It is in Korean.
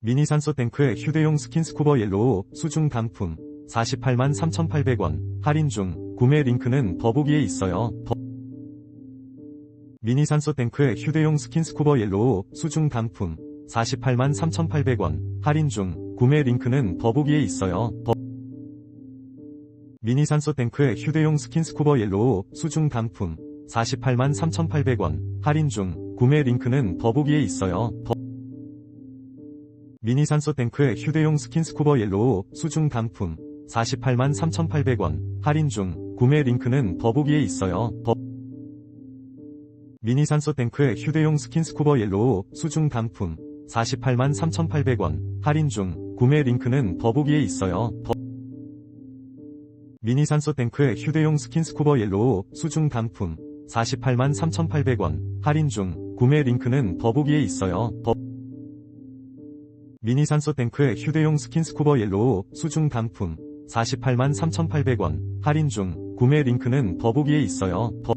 미니 산소 탱크 휴대용 스킨스쿠버 옐로우 수중 단품 48만 3,800원 할인 중 구매 링크는 더보기에 있어요. 더- 미니 산소 탱크 휴대용 스킨스쿠버 옐로우 수중 단품 48만 3,800원 할인 중 구매 링크는 더보기에 있어요. 더- 미니 산소 탱크 휴대용 스킨스쿠버 옐로우 수중 단품 48만 3,800원 할인 중 구매 링크는 더보기에 있어요. 더- 미니 산소 탱크 휴대용 스킨스쿠버 옐로우 수중 단품 48만 3,800원 할인 중 구매 링크는 더보기에 있어요. 더- 미니 산소 탱크 휴대용 스킨스쿠버 옐로우 수중 단품 48만 3,800원 할인 중 구매 링크는 더보기에 있어요. 더- 미니 산소 탱크 휴대용 스킨스쿠버 옐로우 수중 단품 48만 3,800원 할인 중 구매 링크는 더보기에 있어요. 더- 미니 산소 탱크 휴대용 스킨스쿠버 옐로우 수중 단품 48만 3,800원 할인 중 구매 링크는 더보기에 있어요. 더-